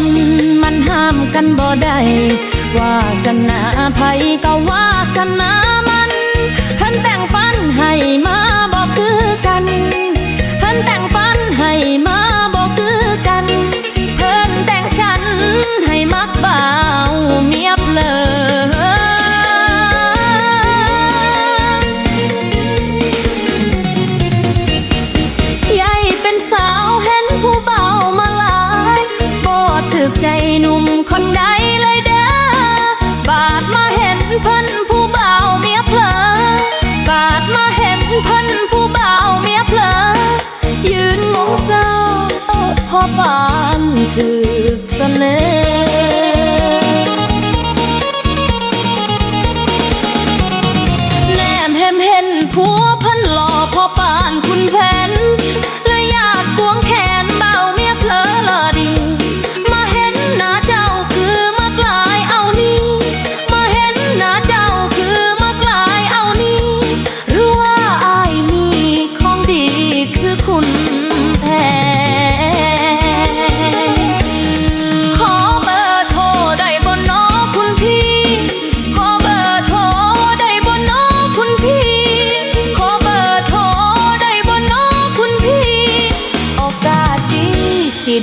นมันห้ามกันบ่ได้วาสนาภัยก็วาสนา กใจหนุ่มคนใดเลยเด้อบาดมาเห็นเพิ่นผู้เบาเมียเพลอบาดมาเห็นเพิ่นผู้เบาเมียเพลอยืนงงเศร้าพอปานถึกเสนอ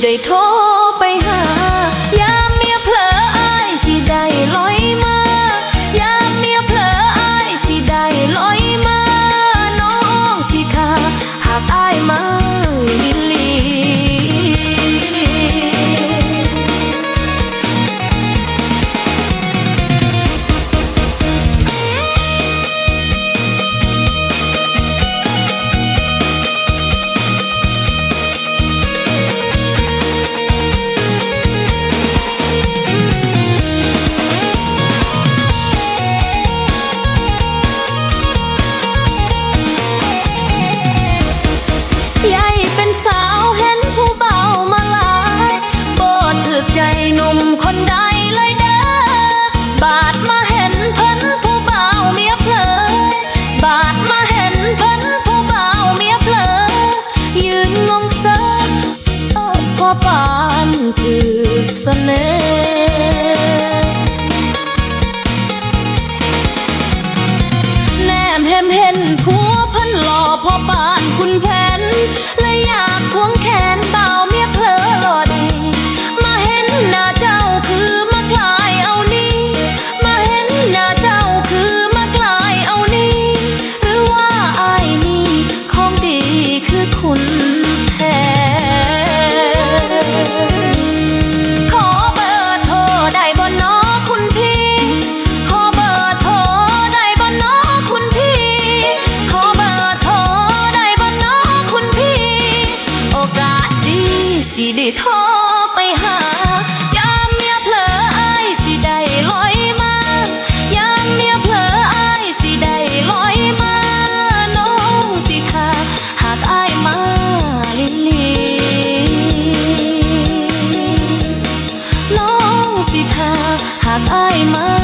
ได้โทรไปหายามเมียเผลออายสิได้ลอยมายามเมียเผลออายสิได้ลอยมา น้องสิค่ะหากอายมา เห็นผู้ พ่อไปหายามีเผลออายสิไดลอยมายามีเผลออายสิไดลอยมาน้องสิทาหากอายมาลิลีน้องสิทาหากอายมา